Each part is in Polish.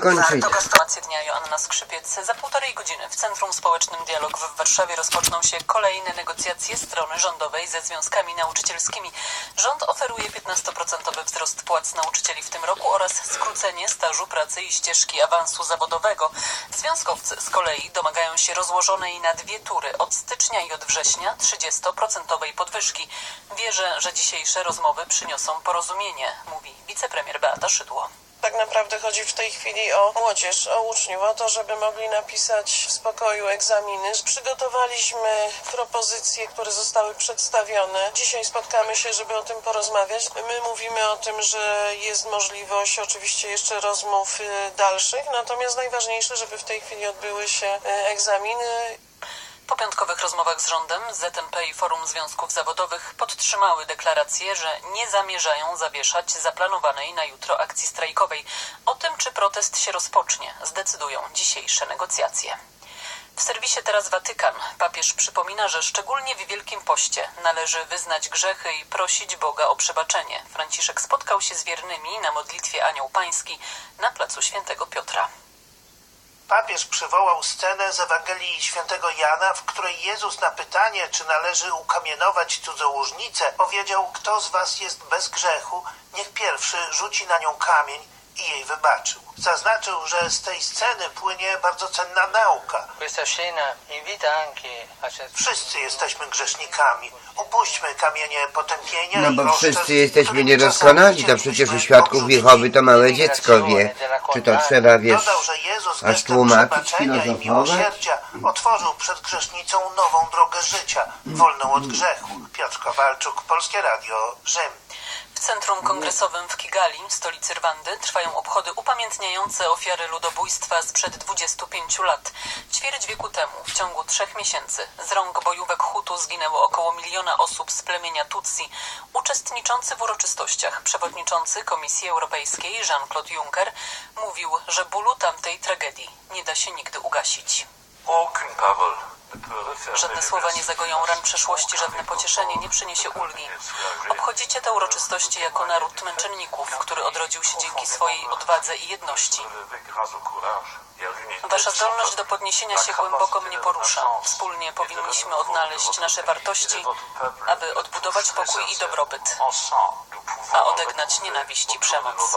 Kończyć. To dnia Joanna Skrzypiec. Za półtorej godziny w Centrum Społecznym Dialog w Warszawie rozpoczną się kolejne negocjacje strony rządowej ze związkami nauczycielskimi. Rząd oferuje 15% wzrost płac nauczycieli w tym roku oraz skrócenie stażu pracy i ścieżki awansu zawodowego. Związkowcy z kolei domagają się rozłożonej na dwie tury od stycznia i od września 30% podwyżki. Wierzę, że dzisiejsze rozmowy przyniosą porozumienie, mówi wicepremier Beata Szydło. Tak naprawdę chodzi w tej chwili o młodzież, o uczniów, o to, żeby mogli napisać w spokoju egzaminy. Przygotowaliśmy propozycje, które zostały przedstawione. Dzisiaj spotkamy się, żeby o tym porozmawiać. My mówimy o tym, że jest możliwość oczywiście jeszcze rozmów y, dalszych, natomiast najważniejsze, żeby w tej chwili odbyły się y, egzaminy Po piątkowych rozmowach z rządem ZNP i Forum Związków Zawodowych podtrzymały deklarację, że nie zamierzają zawieszać zaplanowanej na jutro akcji strajkowej. O tym, czy protest się rozpocznie, zdecydują dzisiejsze negocjacje. W serwisie teraz Watykan papież przypomina, że szczególnie w Wielkim Poście należy wyznać grzechy i prosić Boga o przebaczenie. Franciszek spotkał się z wiernymi na modlitwie Anioł Pański na placu Świętego Piotra. Papież przywołał scenę z Ewangelii Świętego Jana, w której Jezus na pytanie, czy należy ukamienować cudzołożnicę, powiedział, kto z was jest bez grzechu, niech pierwszy rzuci na nią kamień i jej wybaczył. Zaznaczył, że z tej sceny płynie bardzo cenna nauka. Wszyscy jesteśmy grzesznikami. Upuśćmy kamienie potępienia No bo wszyscy jesteśmy niedoskonali, to przecież u świadków Jehowy to małe dziecko wie, czy to trzeba, wiesz, Dodał, że Jezus aż gestem tłumaczyć, przebaczenia i filozofować? miłosierdzia otworzył przed grzesznicą nową drogę życia, wolną od grzechu. Piotr Kowalczuk, Polskie Radio, Rzym. W Centrum Kongresowym w Kigali, stolicy Rwandy, trwają obchody upamiętniające ofiary ludobójstwa sprzed 25 lat. Ćwierć wieku temu, w ciągu trzech miesięcy, z rąk bojówek Hutu zginęło około miliona osób z plemienia Tutsi. Uczestniczący w uroczystościach przewodniczący Komisji Europejskiej Jean-Claude Juncker mówił, że bólu tamtej tragedii nie da się nigdy ugasić. Refermer Żadne słowa nie zagonią ran przeszłości, żadne pocieszenie nie przyniesie ulgi. Obchodzicie te uroczystości jako naród męczenników, który odrodził się dzięki swojej odwadze i jedności. Wasza zdolność do podniesienia się głęboko mnie porusza. Wspólnie powinniśmy odnaleźć nasze wartości, aby odbudować pokój i dobrobyt, a odegnać nienawiść i przemoc.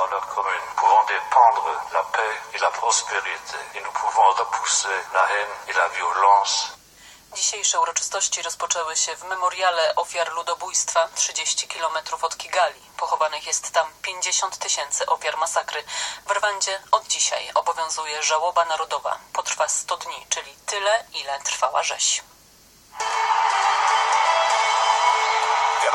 Dzisiejsze uroczystości rozpoczęły się w memoriale ofiar ludobójstwa 30 km od Kigali. Pochowanych jest tam 50 tysięcy ofiar masakry. W Rwandzie od dzisiaj obowiązuje żałoba narodowa. Potrwa 100 dni, czyli tyle, ile trwała rzeź.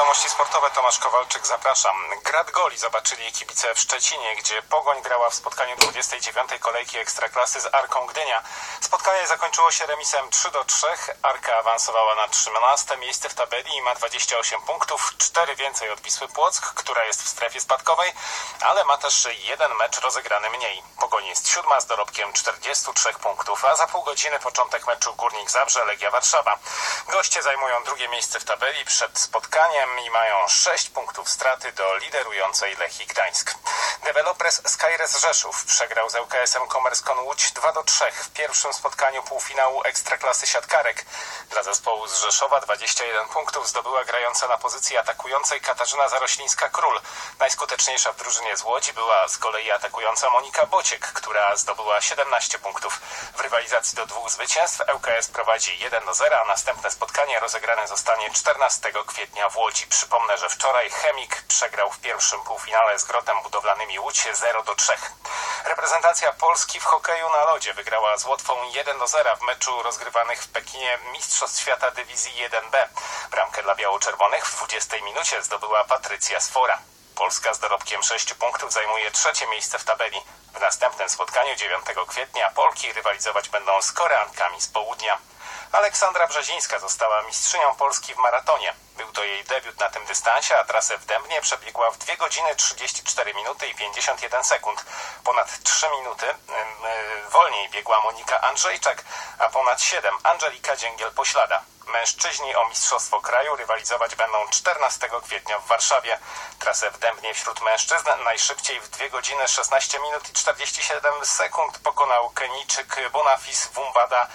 Wiadomości sportowe, Tomasz Kowalczyk, zapraszam. Grad goli zobaczyli kibice w Szczecinie, gdzie Pogoń grała w spotkaniu 29. kolejki Ekstraklasy z Arką Gdynia. Spotkanie zakończyło się remisem 3 do 3. Arka awansowała na 13 miejsce w tabeli i ma 28 punktów, 4 więcej od Wisły Płock, która jest w strefie spadkowej, ale ma też jeden mecz rozegrany mniej. Pogoń jest siódma z dorobkiem 43 punktów, a za pół godziny początek meczu Górnik Zabrze, Legia Warszawa. Goście zajmują drugie miejsce w tabeli przed spotkaniem i mają 6 punktów straty do liderującej Lechii Gdańsk. Dewelopers Skyres Rzeszów przegrał z ŁKS-em Komerskon Łódź 2 do 3 w pierwszym spotkaniu półfinału Ekstraklasy Siatkarek. Dla zespołu z Rzeszowa 21 punktów zdobyła grająca na pozycji atakującej Katarzyna Zaroślińska-Król. Najskuteczniejsza w drużynie z Łodzi była z kolei atakująca Monika Bociek, która zdobyła 17 punktów. W rywalizacji do dwóch zwycięstw ŁKS prowadzi 1 do 0, a następne spotkanie rozegrane zostanie 14 kwietnia w Łodzi. Przypomnę, że wczoraj Chemik przegrał w pierwszym półfinale z Grotem Budowlanymi Łódź 0 do 3. Reprezentacja Polski w hokeju na lodzie wygrała z Łotwą 1 do 0 w meczu rozgrywanych w Pekinie Mistrzostw Świata Dywizji 1B. Bramkę dla biało-czerwonych w 20 minucie zdobyła Patrycja Sfora. Polska z dorobkiem 6 punktów zajmuje trzecie miejsce w tabeli. W następnym spotkaniu 9 kwietnia Polki rywalizować będą z Koreankami z południa. Aleksandra Brzezińska została mistrzynią Polski w maratonie. Był to jej debiut na tym dystansie, a trasę w Dębnie przebiegła w 2 godziny 34 minuty i 51 sekund. Ponad 3 minuty e, wolniej biegła Monika Andrzejczak, a ponad 7 Angelika Dzięgiel-Poślada. Mężczyźni o Mistrzostwo Kraju rywalizować będą 14 kwietnia w Warszawie. Trasę w Dębnie wśród mężczyzn najszybciej w 2 godziny 16 minut i 47 sekund pokonał Kenijczyk Bonafis Wumbada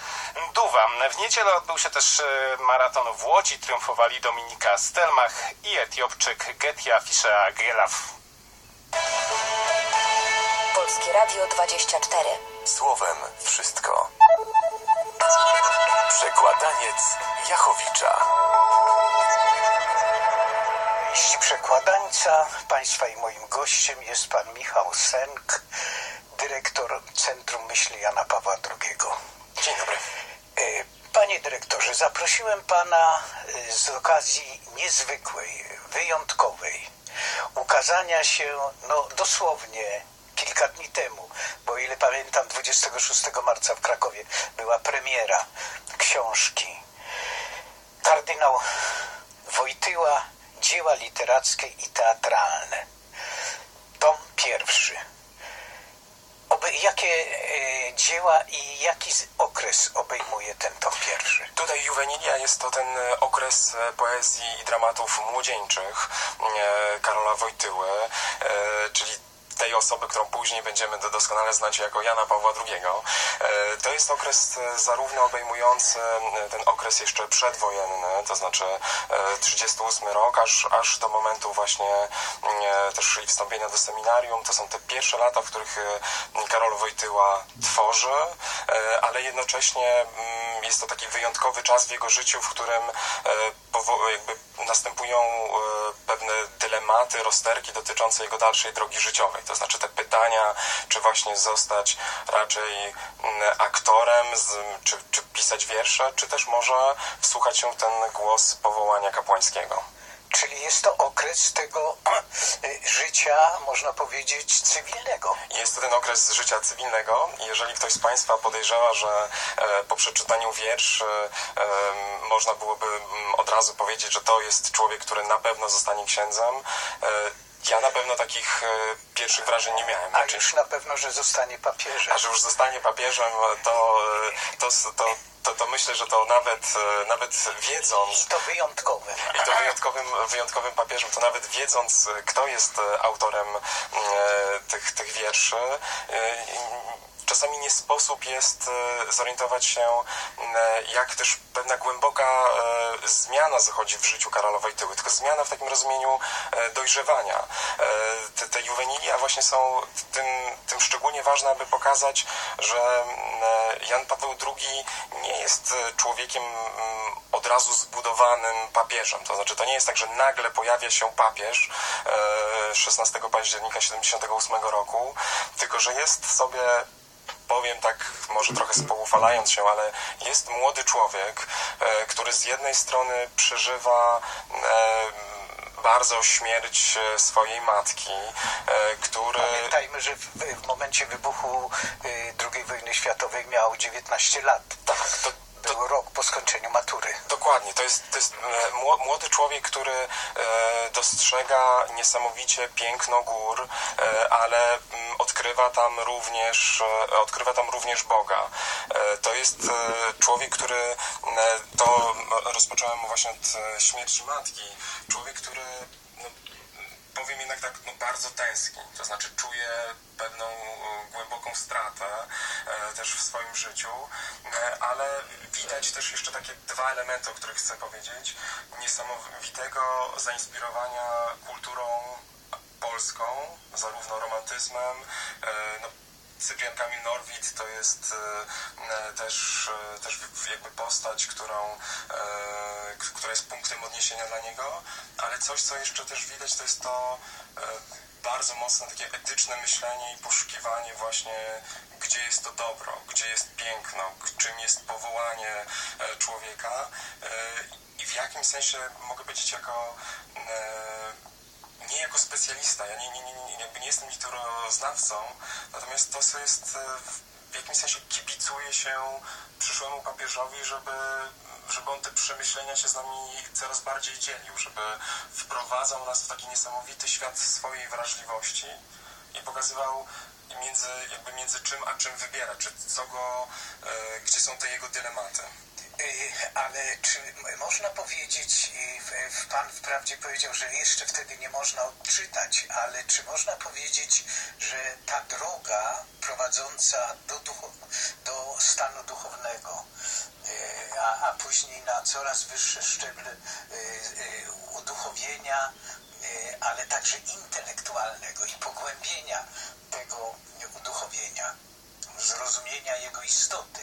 Duwa. W niedzielę odbył się też e, maraton w Łodzi. Triumfowali Dominika Stelmach i Etiopczyk Getia Fischea Gelaf. Polskie Radio 24. Słowem wszystko. Przekładaniec Jachowicza. Jeśli przekładańca Państwa i moim gościem jest Pan Michał Senk, dyrektor Centrum Myśli Jana Pawła II. Dzień dobry. Panie dyrektorze, zaprosiłem Pana e, z okazji niezwykłej, wyjątkowej, ukazania się, no dosłownie kilka dni temu, bo ile pamiętam 26 marca w Krakowie była premiera książki kardynał Wojtyła Dzieła literackie i teatralne. Tom pierwszy. Oby, jakie e, dzieła i jaki okres obejmuje ten tom pierwszy? Tutaj Juvenilia jest to ten e, okres e, poezji i dramatów młodzieńczych e, Karola Wojtyły, czyli tej osoby, którą później będziemy do- doskonale znać jako Jana Pawła II. E, To jest okres e, zarówno obejmujący e, ten okres jeszcze przedwojenny, to znaczy e, 38 rok, aż, aż do momentu właśnie e, też i wstąpienia do seminarium. To są te pierwsze lata, w których Karol Wojtyła tworzy, ale jednocześnie mm, jest to taki wyjątkowy czas w jego życiu, w którym jakby następują pewne dylematy, rozterki dotyczące jego dalszej drogi życiowej. To znaczy te pytania, czy właśnie zostać raczej mm, aktorem, czy, czy pisać wiersze, czy też może wsłuchać się w ten głos powołania kapłańskiego. Czyli jest to okres tego e, życia, można powiedzieć, cywilnego. Jest to ten okres życia cywilnego. Jeżeli ktoś z Państwa podejrzewa, że e, po przeczytaniu wierszy e, można byłoby mm, od razu powiedzieć, że to jest człowiek, który na pewno zostanie księdzem, e, ja na pewno takich e, pierwszych wrażeń nie miałem. A Znaczy, już na pewno, że zostanie papieżem. a że już zostanie papieżem, to, e, to, to, to, to myślę, że to nawet, nawet wiedząc, I to wyjątkowe. i to wyjątkowym, wyjątkowym papieżem, to nawet wiedząc, kto jest autorem e, tych, tych wierszy, czasami nie sposób jest e, zorientować się, e, jak też pewna głęboka e, zmiana zachodzi w życiu Karola Wojtyły, tylko zmiana w takim rozumieniu dojrzewania. Te, te juwenilia właśnie są tym, tym szczególnie ważne, aby pokazać, że Jan Paweł II nie jest człowiekiem od razu zbudowanym papieżem. To znaczy, to nie jest tak, że nagle pojawia się papież e, 16 października 78 roku, tylko że jest sobie powiem tak, może trochę spoufalając się, ale jest młody człowiek, e, który z jednej strony przeżywa e, bardzo śmierć e, swojej matki, który... Pamiętajmy, że w, w momencie wybuchu y, II wojny światowej miał 19 lat. Tak, to, Był rok po skończeniu matury. Dokładnie, to jest, to jest e, mło- młody człowiek, który e, dostrzega niesamowicie piękno gór, e, ale mm, odkrywa tam również, odkrywa tam również Boga. To jest człowiek, który to rozpocząłem właśnie od śmierci matki. Człowiek, który no, powiem jednak tak, no bardzo tęskni, to znaczy czuje pewną e, głęboką stratę e, też w swoim życiu, e, ale widać też jeszcze takie dwa elementy, o których chcę powiedzieć. Niesamowitego zainspirowania kulturą polską, zarówno romantyzmem, e, no, Cyprian Kamil Norwid to jest e, e, też, e, też jakby postać, którą, która jest punktem odniesienia dla niego, ale coś, co jeszcze też widać, to jest to bardzo mocne takie etyczne myślenie i poszukiwanie właśnie, gdzie jest to dobro, gdzie jest piękno, czym jest powołanie człowieka i w jakim sensie mogę powiedzieć jako nie jako specjalista, ja nie, nie, nie, jakby nie jestem literoznawcą, natomiast to, co jest e, w- w jakimś sensie kibicuje się przyszłemu papieżowi, żeby, żeby on te przemyślenia się z nami coraz bardziej dzielił, żeby wprowadzał nas w taki niesamowity świat swojej wrażliwości i pokazywał między, jakby między czym a czym wybiera, czy co go, e, gdzie są te jego dylematy. Y, Ale czy można powiedzieć, y, pan wprawdzie powiedział, że jeszcze wtedy nie można odczytać, ale czy można powiedzieć, że ta droga prowadząca do, duchow, do stanu duchownego, y, a, a później na coraz wyższe szczeble uduchowienia, ale także intelektualnego i pogłębienia tego uduchowienia, zrozumienia jego istoty,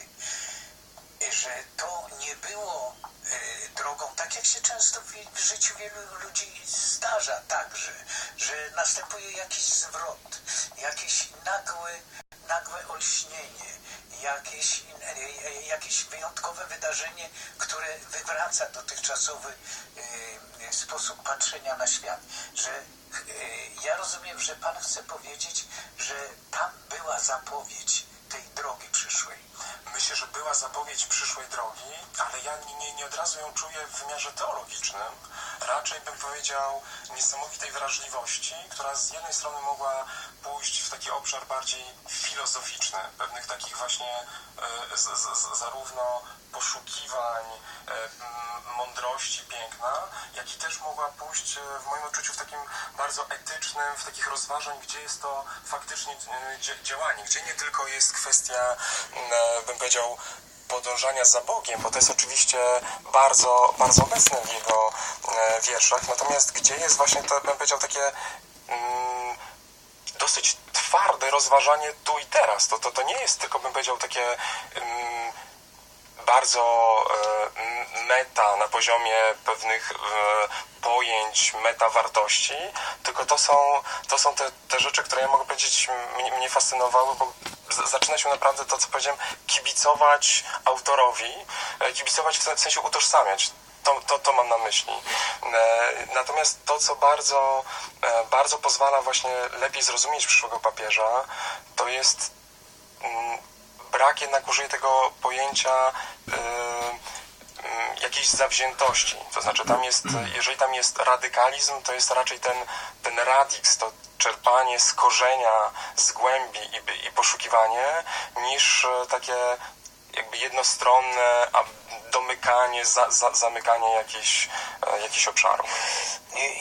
że to było e, drogą, tak jak się często w, życiu wielu ludzi zdarza także, że następuje jakiś zwrot, jakieś nagłe, nagłe olśnienie, jakieś, e, e, jakieś wyjątkowe wydarzenie, które wywraca dotychczasowy sposób patrzenia na świat, że ja rozumiem, że Pan chce powiedzieć, że tam była zapowiedź tej drogi przyszłej. Myślę, że była zapowiedź przyszłej drogi, ale ja nie, nie, od razu ją czuję w wymiarze teologicznym. Raczej bym powiedział niesamowitej wrażliwości, która z jednej strony mogła pójść w taki obszar bardziej filozoficzny, pewnych takich właśnie e, z, z, zarówno poszukiwań mądrości, piękna, jak i też mogła pójść e, w moim odczuciu w takim bardzo etycznym, w takich rozważań, gdzie jest to faktycznie e, działanie, gdzie nie tylko jest kwestia, m, e, bym powiedział, podążania za Bogiem, bo to jest oczywiście bardzo, bardzo obecne w jego wierszach, natomiast gdzie jest właśnie to, bym powiedział, takie mm, dosyć twarde rozważanie tu i teraz. To, to, to nie jest tylko, bym powiedział, takie mm, bardzo meta na poziomie pewnych e, pojęć, meta wartości, tylko to są, to są te, te rzeczy, które ja mogę powiedzieć mnie, mnie fascynowały, bo zaczyna się naprawdę to, co powiedziałem, kibicować autorowi, e, kibicować w sen- w sensie utożsamiać. To, to, to mam na myśli. E, Natomiast to, co bardzo, bardzo pozwala właśnie lepiej zrozumieć przyszłego papieża, to jest mm, brak jednak użyję tego pojęcia jakiejś zawziętości. To znaczy tam jest, jeżeli tam jest radykalizm, to jest raczej ten, ten radix, to czerpanie z korzenia, z głębi i, i poszukiwanie, niż e, takie jakby jednostronne domykanie, za, za, zamykanie jakichś, e, jakichś obszarów.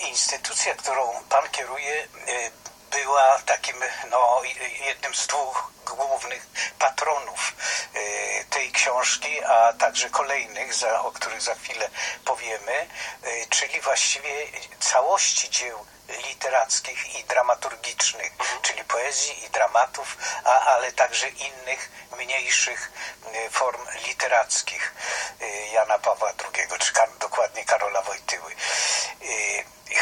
Instytucja, którą pan kieruje, y, była takim, no, jednym z dwóch głównych patronów y, tej książki, a także kolejnych, za, o których za chwilę powiemy, y, czyli właściwie całości dzieł literackich i dramaturgicznych, czyli poezji i dramatów, a, ale także innych, mniejszych y, form literackich Jana Pawła II, czy dokładnie Karola Wojtyły.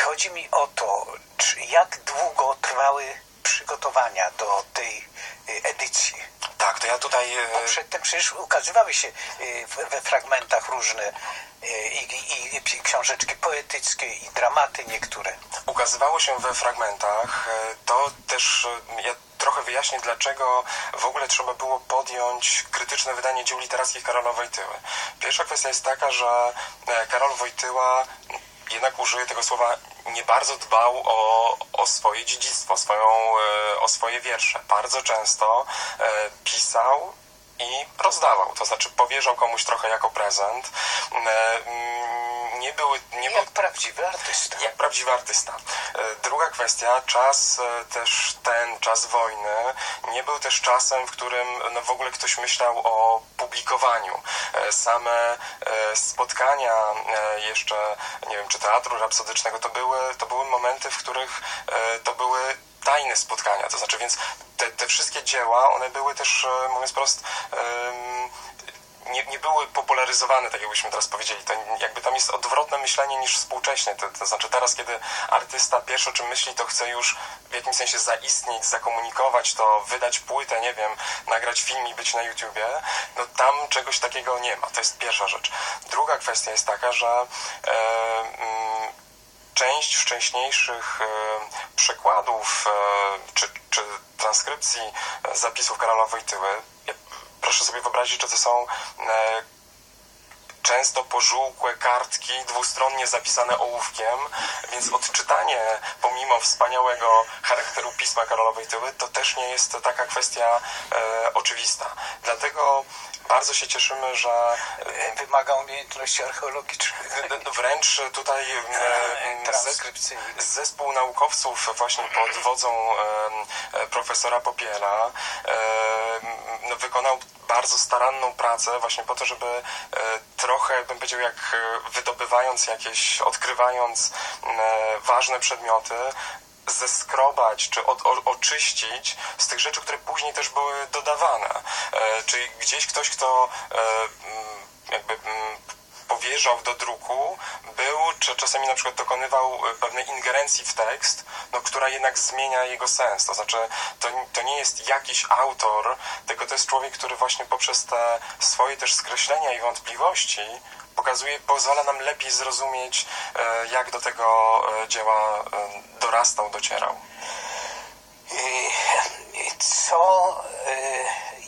Chodzi mi o to, czy, jak długo trwały przygotowania do tej edycji. Tak, to ja tutaj... Bo przedtem przecież ukazywały się y, we fragmentach różne y, i, i, i książeczki poetyckie i dramaty niektóre. ukazywało się we fragmentach. To też ja trochę wyjaśnię, dlaczego w ogóle trzeba było podjąć krytyczne wydanie dzieł literackich Karola Wojtyły. Pierwsza kwestia jest taka, że e, Karol Wojtyła jednak użyję tego słowa, nie bardzo dbał o, o swoje dziedzictwo, swoją, e, o swoje wiersze. Bardzo często e, pisał i rozdawał, to znaczy powierzał komuś trochę jako prezent. Nie były, nie Jak prawdziwy artysta. jak prawdziwy artysta. E, Druga kwestia, czas e, też ten, czas wojny, nie był też czasem, w którym no, w ogóle ktoś myślał o publikowaniu. E, Same spotkania jeszcze, nie wiem, czy teatru rapsodycznego, to były, to były momenty, w których to były tajne spotkania, to znaczy więc te, te wszystkie dzieła, one były też, mówiąc prost, nie, nie były popularyzowane, tak jakbyśmy teraz powiedzieli. To jakby tam jest odwrotne myślenie niż współcześnie. To, to znaczy teraz, kiedy artysta pierwsze o czym myśli, to chce już w jakimś sensie zaistnieć, zakomunikować to, wydać płytę, nie wiem, nagrać film i być na YouTubie, no tam czegoś takiego nie ma. To jest pierwsza rzecz. Druga kwestia jest taka, że e, mm, część wcześniejszych e, przekładów e, czy, czy transkrypcji e, zapisów Karola Wojtyły, proszę sobie wyobrazić, że to są e, często pożółkłe kartki, dwustronnie zapisane ołówkiem, więc odczytanie, pomimo wspaniałego charakteru pisma Karola Wojtyły, to też nie jest taka kwestia e, oczywista. Dlatego bardzo się cieszymy, że E, Wymaga umiejętności archeologicznych. wręcz tutaj e. Zespół naukowców właśnie pod wodzą e, profesora Popiela wykonał bardzo staranną pracę właśnie po to, żeby e, trochę, bym powiedział, jak e, wydobywając jakieś, odkrywając e, ważne przedmioty, zeskrobać czy od, o, oczyścić z tych rzeczy, które później też były dodawane. Czyli gdzieś ktoś, kto jakby powierzał do druku, był, czy czasami na przykład dokonywał e, pewnej ingerencji w tekst, no, która jednak zmienia jego sens. To znaczy, to, to nie jest jakiś autor, tylko to jest człowiek, który właśnie poprzez te swoje też skreślenia i wątpliwości pokazuje, pozwala nam lepiej zrozumieć, e, jak do tego e, dzieła dorastał, docierał. I- Co,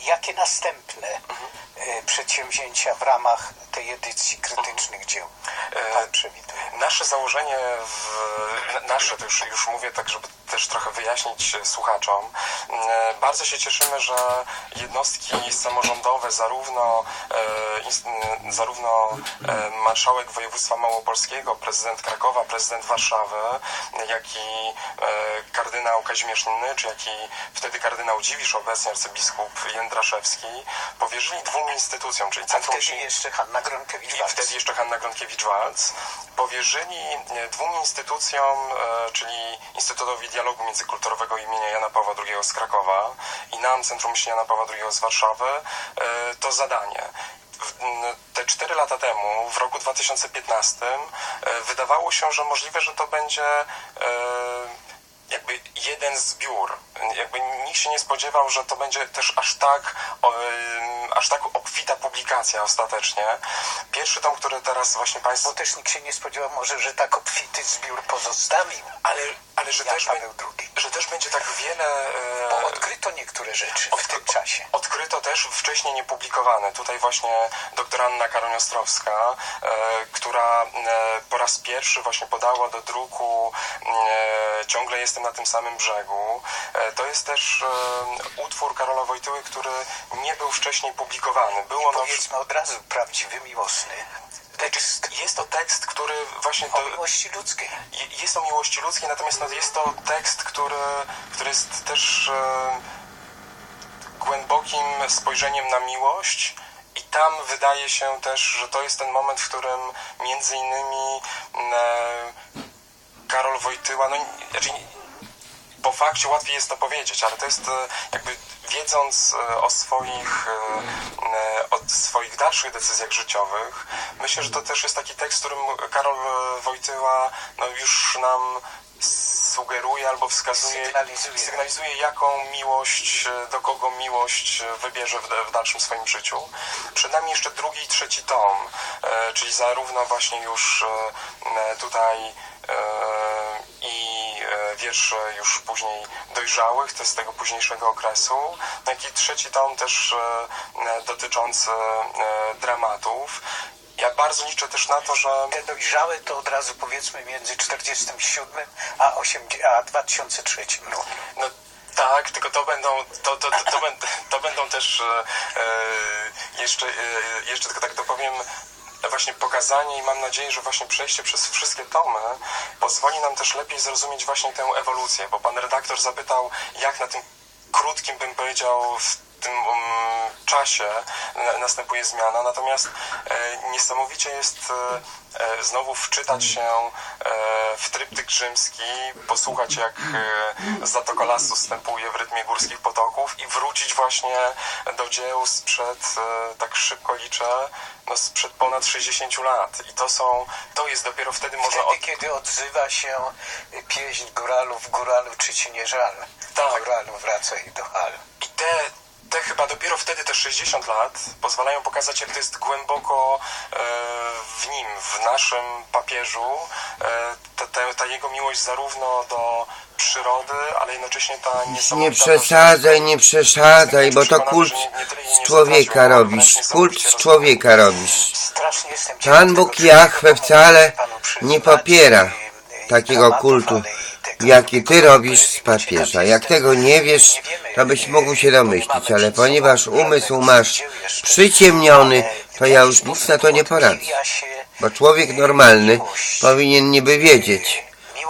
jakie następne e, przedsięwzięcia w ramach tej edycji krytycznych dzieł pan przewiduje? Nasze założenie, w, nasze, to już, już mówię tak, żeby też trochę wyjaśnić słuchaczom, e, bardzo się cieszymy, że jednostki samorządowe, zarówno, e, zarówno e, marszałek województwa małopolskiego, prezydent Krakowa, prezydent Warszawy, jak i e, kardynał Kazimierz Nycz, jak i wtedy kardynał Dziwisz, obecnie arcybiskup Jędraszewski, powierzyli dwóm instytucjom, czyli A Centrum wtedy jeszcze Hanna i Gronkiewicz-Waltz. wtedy jeszcze Hanna Gronkiewicz-Waltz powierzyli e, dwóm instytucjom, e, czyli Instytutowi Dialogu Międzykulturowego imienia Jana Pawła II z Krakowa i nam, Centrum Myśli Jana Pawła II z Warszawy, e, to zadanie. Te cztery lata temu, w roku 2015, e, wydawało się, że możliwe, że to będzie jakby jeden zbiór. Jakby nikt się nie spodziewał, że to będzie też aż tak, aż tak obfita publikacja ostatecznie. Pierwszy tom, który teraz właśnie Państwo... Bo też nikt się nie spodziewał może, że tak obfity zbiór pozostawił. Ale, ale że, Jan też, be- że też będzie tak wiele... Bo odkryto niektóre rzeczy w tym czasie. Odkryto też wcześniej niepublikowane. Tutaj właśnie dr Anna Karoniostrowska, e, która e, po raz pierwszy właśnie podała do druku e, Ciągle jestem na tym samym brzegu. To jest też utwór Karola Wojtyły, który nie był wcześniej publikowany. Był on Powiedzmy od razu, prawdziwy, miłosny tekst jest to tekst, który właśnie o do, miłości ludzkiej. je- jest o miłości ludzkiej, natomiast no, jest to tekst, który, który jest też e, głębokim spojrzeniem na miłość i tam wydaje się też, że to jest ten moment, w którym między innymi e, Karol Wojtyła, no znaczy, po fakcie łatwiej jest to powiedzieć, ale to jest e, jakby wiedząc e, o swoich, e, o swoich dalszych decyzjach życiowych, myślę, że to też jest taki tekst, którym Karol Wojtyła no, już nam sugeruje albo wskazuje, Sygnalizuje. sygnalizuje jaką miłość, do kogo miłość wybierze w, w dalszym swoim życiu. Przed nami jeszcze drugi i trzeci tom, czyli zarówno właśnie już tutaj wiersze już później dojrzałych, to z tego późniejszego okresu, jak i trzeci tom też e, e, dotyczący e, dramatów. Ja bardzo liczę też na to, że Te dojrzałe to od razu powiedzmy między 47 a, 8, a 2003 rokiem. No tak, tylko to będą, to, to, to, to, będą, to będą też e, jeszcze, e, jeszcze tylko tak to powiem, właśnie pokazanie i mam nadzieję, że właśnie przejście przez wszystkie tomy pozwoli nam też lepiej zrozumieć właśnie tę ewolucję, bo pan redaktor zapytał, jak na tym krótkim, bym powiedział, w tym czasie na, następuje zmiana, natomiast e, niesamowicie jest e, e, znowu wczytać się w tryptyk rzymski, posłuchać jak Zatoka Lasu stępuje w rytmie górskich potoków i wrócić właśnie do dzieł sprzed, tak szybko liczę, no sprzed ponad 60 lat. I to są, to jest dopiero wtedy można... Wtedy, kiedy odzywa się pieśń góralów, góralu czy ci nie żal. Tak. Góralu wracaj do hal. I te, te chyba dopiero wtedy te 60 lat pozwalają pokazać, jak to jest głęboko e, w nim, w naszym papieżu, e, ta, ta, ta jego miłość zarówno do przyrody, ale jednocześnie ta Nie niesamowita... przesadzaj, nie przesadzaj, bo to kult z człowieka robisz. Kult z człowieka robisz. Pan Bóg Jahwe wcale nie popiera takiego kultu, jaki ty robisz z papieża. Jak tego nie wiesz, to byś mógł się domyślić, ale ponieważ umysł masz przyciemniony, to ja już nic na to nie poradzę. Bo człowiek normalny powinien niby wiedzieć,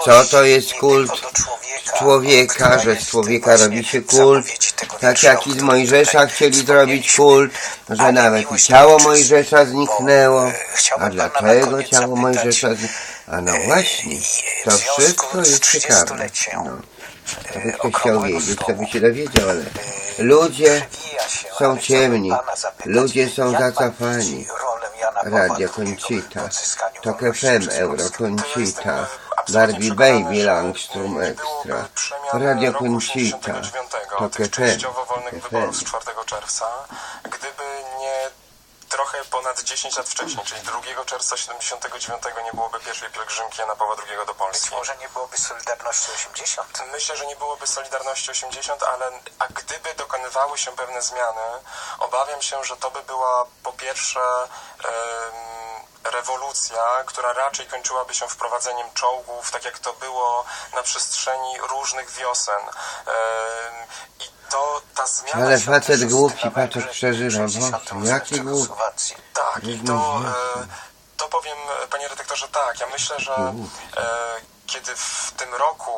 co to jest kult człowieka, że z człowieka robi się kult, tak jak i z Mojżesza chcieli zrobić kult, że nawet i ciało Mojżesza zniknęło. A dlaczego ciało Mojżesza zniknęło? A no właśnie, to wszystko jest ciekawe. No. To by ktoś chciał wiedzieć, to by się dowiedział, ale ludzie są ciemni, ludzie są zacofani. Radio Conchita, Tok FM, Euro Conchita, Barbie Baby Langstrom Extra, Radio Conchita, Tok FM, częściowo wolnych wyborów z FM. 4 czerwca, ponad 10 lat wcześniej, czyli 2 czerwca 79 nie byłoby pierwszej pielgrzymki Jana Pawła II do Polski. Może nie byłoby Solidarności 80? Myślę, że nie byłoby Solidarności 80, ale a gdyby dokonywały się pewne zmiany, obawiam się, że to by była po pierwsze em, rewolucja, która raczej kończyłaby się wprowadzeniem czołgów, tak jak to było na przestrzeni różnych wiosen. Em, I to ta zmiana Ale facet głupi, patrz przeżywa, jaki głupi. tak, i to, e, to powiem, panie redaktorze, tak. Ja myślę, że e, kiedy w tym roku,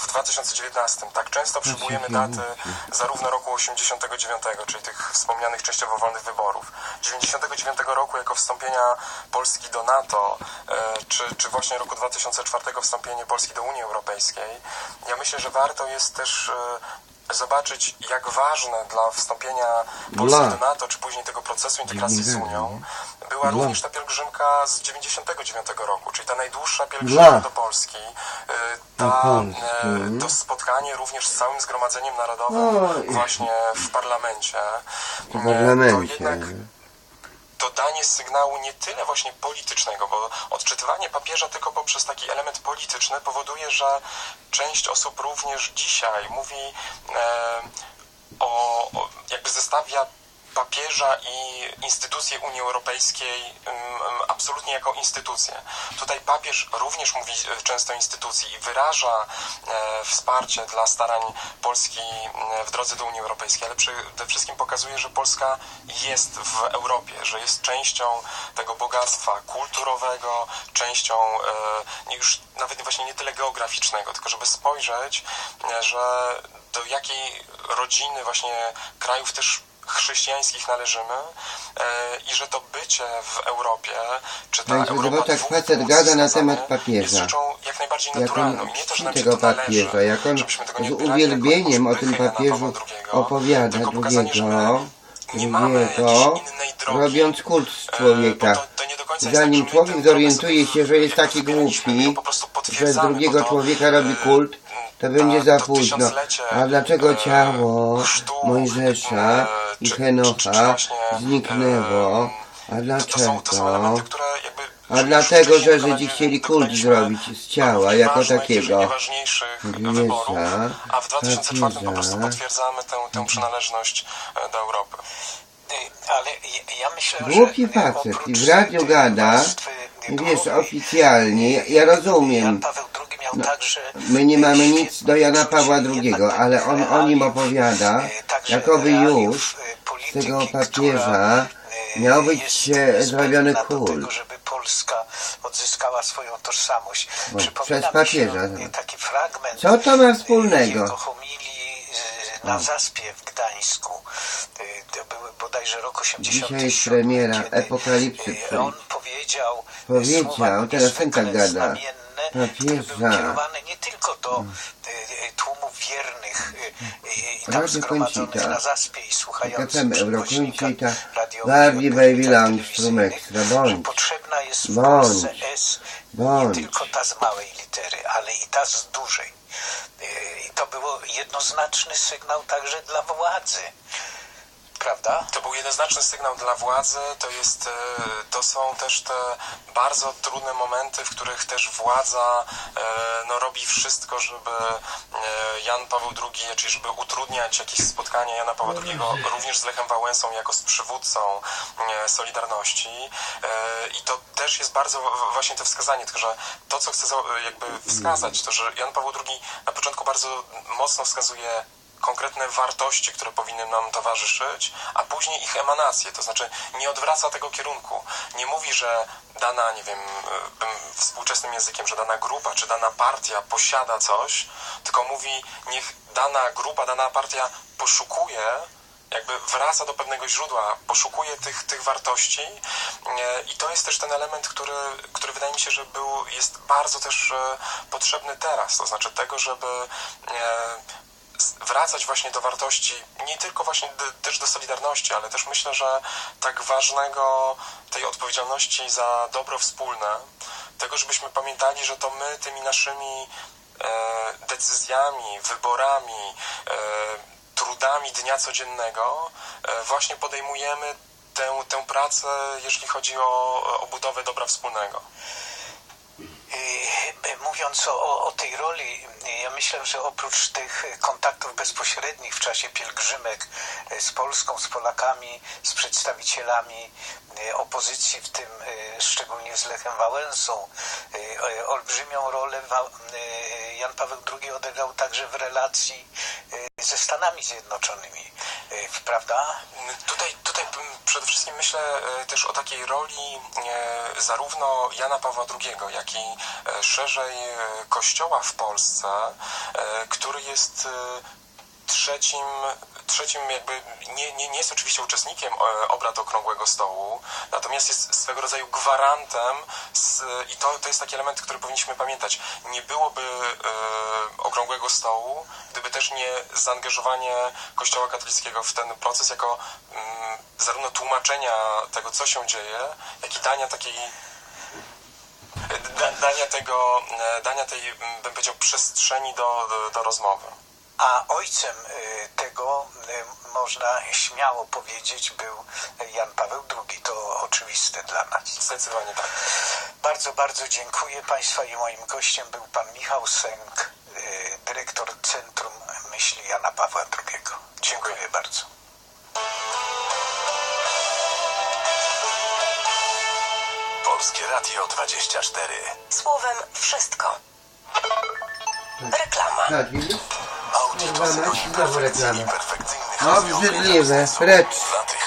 w 2019, tak często przywołujemy daty zarówno roku 89, czyli tych wspomnianych częściowo wolnych wyborów, 99 roku jako wstąpienia Polski do NATO, e, czy, czy właśnie roku 2004 wstąpienie Polski do Unii Europejskiej, ja myślę, że warto jest też e, zobaczyć, jak ważne dla wstąpienia Polski Dla. do NATO, czy później tego procesu integracji z. Unią, była Dla. również ta pielgrzymka z 99 roku, czyli ta najdłuższa pielgrzymka Dla. do Polski. Y, Ta, e, to spotkanie również z całym Zgromadzeniem Narodowym Oj. właśnie w parlamencie. W parlamencie. To jednak dodanie sygnału nie tyle właśnie politycznego, bo odczytywanie papieża tylko poprzez taki element polityczny powoduje, że część osób również dzisiaj mówi e, o, o jakby zestawia papieża i instytucje Unii Europejskiej mm, mm, absolutnie jako instytucje. Tutaj papież również mówi e, często instytucji i wyraża e, wsparcie dla starań Polski mm, w drodze do Unii Europejskiej, ale przede wszystkim pokazuje, że Polska jest w Europie, że jest częścią tego bogactwa kulturowego, częścią e, już nawet właśnie nie tyle geograficznego, tylko żeby spojrzeć, że do jakiej rodziny właśnie krajów też chrześcijańskich należymy e, i że to bycie w Europie, czy ta Także Europa jak dwóch facet gada na temat papieża. Jak najbardziej Jak naturalną. on I nie to, że tego papieża, jak on z uwielbieniem o tym papieżu opowiada drugiego, drogi, robiąc kult z e, człowieka. Zanim tak, człowiek zorientuje się, że jest taki głupi, że z drugiego człowieka robi e, kult, to będzie ta- za późno. A dlaczego ciało Mojżesza i Henocha zniknęło? A dlaczego? A dlatego, że Żydzi chcieli kult zrobić z ciała jako takiego. wyborów, a w 2004 po prostu potwierdzamy tę, tę przynależność e, do Europy. Ale ja- myślę, Głupi że facet. I w radiu gada, wiesz, oficjalnie, ja, rozumiem, No, my nie mamy nic do Jana Pawła II, ale on o nim opowiada, także jakoby już y, z tego papieża miał być niezbędna zrobiony tego, żeby Polska odzyskała swoją tożsamość. Przypomina przez papieża. y, taki fragment Co to ma y, wspólnego? homilii y, na Zaspie w Gdańsku. Y, To był bodajże rok 87. Dzisiaj premiera Epokalipsy y. On powiedział, y, Powiedział, teraz ten tak gada. Papieża. kierowane nie tylko do y, y, tłumu wiernych y, y, tam Radio zgromadzonych Conchita. na Zaspie i słuchających FM Euro przewoźnika Conchita, radiowych Barbie i Baby odbiornikach Langstrom telewizyjnych, Extra, bądź. potrzebna jest w Bądź. S nie Bądź. tylko ta z małej litery, ale i ta z dużej. Y, I to było jednoznaczny sygnał także dla władzy. Prawda? To był jednoznaczny sygnał dla władzy. To, jest, e, to są też te bardzo trudne momenty, w których też władza e, no, robi wszystko, żeby e, Jan Paweł II, czyli żeby utrudniać jakieś spotkania Jana Pawła II również z Lechem Wałęsą jako z przywódcą Solidarności. I to też jest bardzo właśnie to wskazanie, tylko że to, co chcę jakby wskazać, to że Jan Paweł II na początku bardzo mocno wskazuje konkretne wartości, które powinny nam towarzyszyć, a później ich emanacje, to znaczy nie odwraca tego kierunku. Nie mówi, że dana, nie wiem, y, współczesnym językiem, że dana grupa czy dana partia posiada coś, tylko mówi, niech dana grupa, dana partia poszukuje jakby wraca do pewnego źródła, poszukuje tych, tych wartości e, i to jest też ten element, który, który wydaje mi się, że był, jest bardzo też e, potrzebny teraz, to znaczy tego, żeby e, wracać właśnie do wartości, nie tylko właśnie też do Solidarności, ale też myślę, że tak ważnego tej odpowiedzialności za dobro wspólne, tego, żebyśmy pamiętali, że to my tymi naszymi e, decyzjami, wyborami, e, trudami dnia codziennego e, właśnie podejmujemy tę, tę pracę, jeśli chodzi o, o budowę dobra wspólnego. Mówiąc o, o tej roli, ja myślę, że oprócz tych kontaktów bezpośrednich w czasie pielgrzymek y, z Polską, z Polakami, z przedstawicielami y, opozycji, w tym y, szczególnie z Lechem Wałęsą, olbrzymią rolę Jan Paweł II odegrał także w relacji ze Stanami Zjednoczonymi, prawda? Tutaj, przede wszystkim myślę e, też o takiej roli e, zarówno Jana Pawła II, jak i e, szerzej Kościoła w Polsce, który jest trzecim, trzecim jakby, nie, nie, nie jest oczywiście uczestnikiem obrad Okrągłego Stołu, natomiast jest swego rodzaju gwarantem z, i to, to jest taki element, który powinniśmy pamiętać. Nie byłoby e, Okrągłego Stołu, gdyby też nie zaangażowanie Kościoła katolickiego w ten proces jako mm, zarówno tłumaczenia tego, co się dzieje, jak i dania takiej da, dania tego, e, dania tej, bym powiedział, przestrzeni do, do, do rozmowy. A ojcem y, tego, y, można śmiało powiedzieć, był Jan Paweł II. To oczywiste dla nas. Zdecydowanie tak. Bardzo, bardzo dziękuję Państwa i moim gościem był Pan Michał Sęk, y, dyrektor Centrum Myśli Jana Pawła II. Dziękuję bardzo. Polskie Radio 24. Słowem wszystko. Reklama. Tak, widzisz? Audio Kurwa, mać, znowu reklama. perfekcyjnych No. Dla tych,